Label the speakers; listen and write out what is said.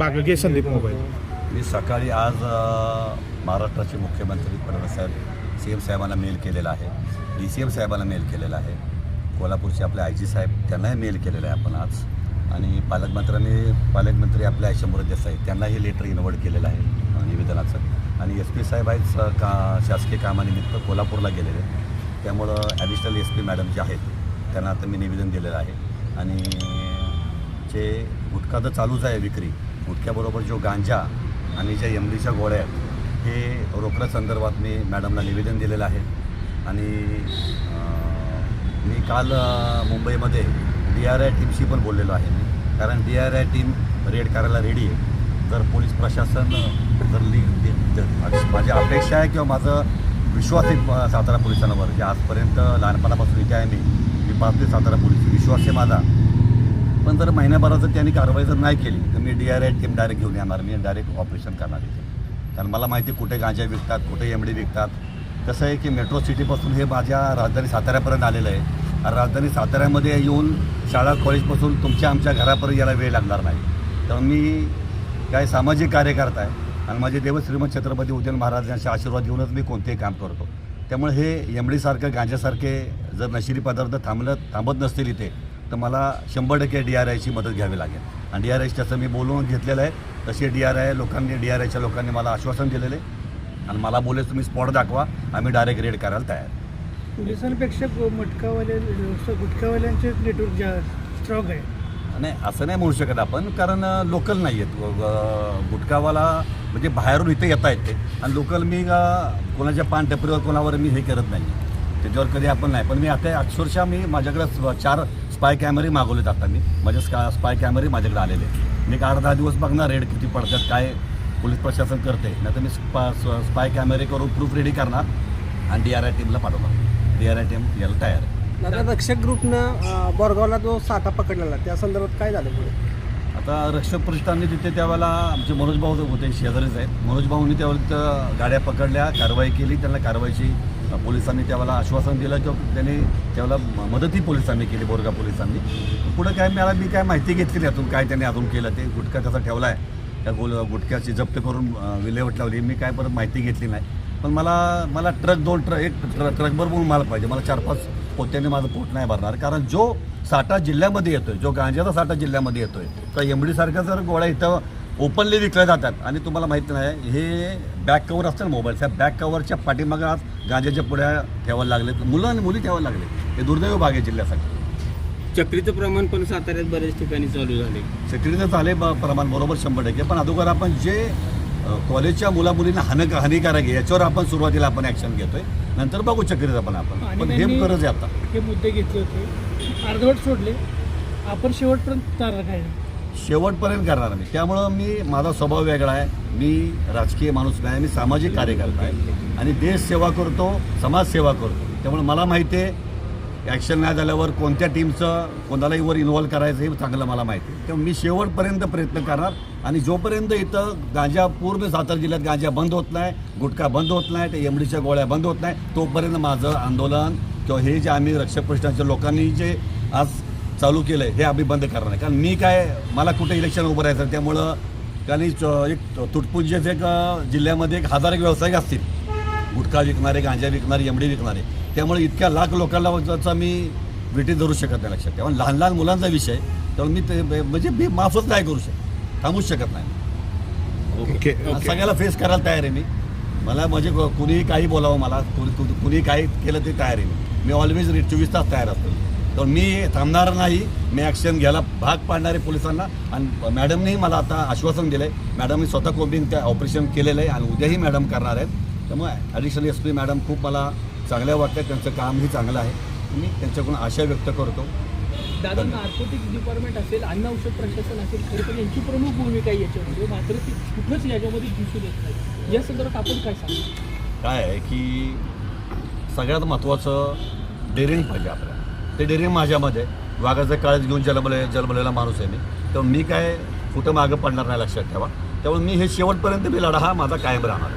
Speaker 1: लागलं घे संदीप मोबाईल.
Speaker 2: मी सकाळी आज महाराष्ट्राचे मुख्यमंत्री फडणवीस साहेब सी एम साहेबांना मेल केलेला आहे. डी सी एम साहेबांना मेल केलेला आहे. कोल्हापूरचे आपले आय जी साहेब त्यांनाही मेल केलेलं आहे आपण आज. आणि पालकमंत्र्यांनी पालकमंत्री आपले आहे शंभर देसाई त्यांनाही लेटर इन्वर्ट केलेलं आहे निवेदनाचं. आणि एस पी साहेब आहेत स- का शासकीय कामानिमित्त कोल्हापूरला गेलेले. त्यामुळं ॲडिशनल एस पी मॅडम जे आहेत त्यांना आता मी निवेदन दिलेलं आहे. आणि जे गुटखा तर चालूच आहे विक्री गुटख्याबरोबर जो गांजा आणि ज्या एमडीच्या गोळ्या आहेत हे रोकड्या संदर्भात मी मॅडमला निवेदन दिलेलं आहे. आणि मी काल मुंबईमध्ये डी आर आय टीमशी पण बोललेलो आहे मी. कारण D R I team raid करायला रेडी आहे. जर पोलीस प्रशासन जर ली माझी अपेक्षा आहे किंवा माझं विश्वास आहे सातारा पोलिसांवर की आजपर्यंत लहानपणापासून इथे आहे मी. मी पाहते सातारा पोलीस. विश्वास आहे माझा. पण जर महिन्याभरात जर त्यांनी कारवाई जर नाही केली तर मी D R I team direct घेऊन येणार. मी डायरेक्ट ऑपरेशन करणार इथे. कारण मला माहिती आहे कुठे गांजा विकतात कुठे एमडी विकतात. कसं आहे की मेट्रो सिटीपासून हे माझ्या राजधानी साताऱ्यापर्यंत आलेलं आहे. आणि राजधानी साताऱ्यामध्ये येऊन शाळा कॉलेजपासून तुमच्या आमच्या घरापर्यंत यायला वेळ लागणार नाही. तर मी काय सामाजिक कार्यकर्ता आहे आणि माझे देव श्रीमंत छत्रपती उदयन यांच्या आशीर्वाद घेऊनच मी कोणतेही काम करतो. त्यामुळे हे एमडीसारखं गांजासारखे जर नशिरी पदार्थ थांबलं थांबत नसतील इथे तर मला शंभर टक्के डी आर आयची मदत घ्यावी लागेल. आणि डी आर आयची त्याचं मी बोलवून घेतलेलं आहे. तसे डी आर आय लोकांनी डी आर आयच्या लोकांनी मला आश्वासन दिलेलं आहे. आणि मला बोलले तुम्ही स्पॉट दाखवा आम्ही डायरेक्ट रेड करायला तयार.
Speaker 3: पोलिसांपेक्षा मटकावाले गुटखावाल्यांचे नेटवर्क स्ट्रॉंग आहे.
Speaker 2: नाही असं नाही म्हणू शकत आपण कारण लोकल नाही आहेत गुटखावाला म्हणजे बाहेरून इथे येता येते. आणि लोकल मी कोणाच्या पान टपरीवर कोणावर मी हे करत नाही त्याच्यावर कधी आपण नाही. पण मी आता अक्षरशः मी माझ्याकडे चार स्पाय कॅमेरे मागवलेत आता मी. माझे स्का स्पाय कॅमेरे माझ्याकडे आलेले. मी एक आठ दहा दिवस बघणार रेड किती पडतात काय पोलीस प्रशासन करते नाही तर मी स्पा स्पाय कॅमेरे करून प्रूफ रेडी करणार आणि डी आर आय टीमला पाठवणार. डी आर आय टीम यायला तयार आहे.
Speaker 4: रक्षक ग्रुपनं बोरगावला जो साठा पकडलेला त्या संदर्भात काय झालं पुढे?
Speaker 2: आता रक्षक प्रतिष्ठानने तिथे त्यावेळेला आमचे मनोज भाऊ होते शेजारीच आहेत. मनोज भाऊंनी त्यावेळेला तिथं गाड्या पकडल्या कारवाई केली त्यांना कारवाईची पोलिसांनी त्यावेळेला आश्वासन दिलं किंवा त्यांनी त्यावेळेला मदतही पोलिसांनी केली बोरगा पोलिसांनी. पुढं काय मला मी काय माहिती घेतली त्यातून काय त्यांनी अजून केलं ते गुटखा त्याचा ठेवला आहे त्या गोल गुटख्याची जप्त करून विल्हेवट लावली. मी काय परत माहिती घेतली नाही. पण मला मला ट्रक दोन ट्रक एक ट्रक ट्रकभर म्हणून माल पाहिजे. मला चार पाच पोत्याने माझं पोट नाही भरणार. कारण जो साठा जिल्ह्यामध्ये येतोय जो गांजाचा साठा जिल्ह्यामध्ये येतोय तर एमडीसारखा जर गोळ्या इथं ओपनली विकल्या जातात. आणि तुम्हाला माहिती नाही हे बॅक कवर असतं ना मोबाईल त्या बॅक कवरच्या पाठीमागं आज गांजाच्या पुढ्या ठेवायला लागले मुलं आणि मुली ठेवायला लागले. हे दुर्दैव भाग आहे जिल्ह्यासाठी.
Speaker 5: चक्रीचं प्रमाण पण साताऱ्यात बऱ्याच ठिकाणी चालू झाले.
Speaker 2: झाले ब- प्रमाण बरोबर शंभर टक्के. पण अगोदर आपण जे कॉलेजच्या मुला मुलींना हान हानिकारक आहे याच्यावर आपण सुरुवातीला आपण ॲक्शन घेतोय. नंतर बघू चक्रीचं पण आपण. पण हे गरज आहे आता.
Speaker 3: हे मुद्दे घेतले होते. अर्धवट सोडले. आपण शेवटपर्यंत तारा काय
Speaker 2: शेवटपर्यंत करणार मी. त्यामुळं मी माझा स्वभाव वेगळा आहे. मी राजकीय माणूस नाही मी सामाजिक कार्यकर्ता आहे. आणि देश सेवा करतो समाजसेवा करतो. त्यामुळे मला माहिती आहे ॲक्शन नाही झाल्यावर कोणत्या टीमचं कोणालाही वर इन्व्हॉल्व करायचं हे चांगलं मला माहिती आहे. त्यामुळे मी शेवटपर्यंत प्रयत्न करणार. आणि जोपर्यंत इथं गांजा पूर्ण सातारा जिल्ह्यात गांजा बंद होत नाही गुटखा बंद होत नाही त्या एमडीच्या गोळ्या बंद होत नाही तोपर्यंत माझं आंदोलन किंवा हे जे आम्ही रक्षक प्रश्नाच्या लोकांनी जे आज चालू केलं आहे हे आम्ही बंद करणार नाही. कारण मी काय मला कुठे इलेक्शन उभं राहायचं त्यामुळं कारण च- एक तुटपुंजेच एक जिल्ह्यामध्ये एक हजार एक व्यावसायिक असतील. गुटखा विकणारे गांजा विकणारे एमडी विकणारे. त्यामुळे इतक्या लाख लोकांना चा मी विटी धरू शकत नाही लक्षात तेव्हा लहान लहान मुलांचा विषय त्यामुळे मी ते म्हणजे मी माफच नाही करू शकत थांबूच शकत नाही.
Speaker 1: ओके.
Speaker 2: सगळ्याला फेस करायला तयार आहे मी. मला म्हणजे को- कुणीही काही बोलावं मला कुणी कुणी- कुणी काही केलं ते तयार आहे मी. मी ऑलवेज चोवीस तास तयार असतो. तर मी थांबणार नाही. मी ॲक्शन घ्यायला भाग पाडणारे पोलिसांना आणि मॅडमनेही मला आता आश्वासन दिलं आहे मॅडमने स्वतः कोम्बिंग त्या ऑपरेशन केलेलं आहे आणि उद्याही मॅडम करणार आहेत. त्यामुळे ॲडिशनल एस पी मॅडम खूप मला चांगल्या वाटतं त्यांचं कामही चांगलं आहे. मी त्यांच्याकडून आशा व्यक्त करतो.
Speaker 3: दादा डिपार्टमेंट असेल अन्न औषध प्रशासन असेल पण यांची प्रमुख भूमिका याच्यामध्ये मात्र ती कुठंच याच्यामध्ये दिसून येत नाही. या संदर्भात आपण काय सांगू?
Speaker 2: काय आहे की सगळ्यात महत्त्वाचं डेअरिंग पाहिजे आपल्याला. ते डेअरिंग माझ्यामध्ये. वाघाचं काळज घेऊन जन्मले जन्मलेला माणूस आहे मी. तर मी काय कुठं मागं पडणार नाही लक्षात ठेवा. त्यामुळे मी हे शेवटपर्यंत मी लढा हा माझा कायम राहणार.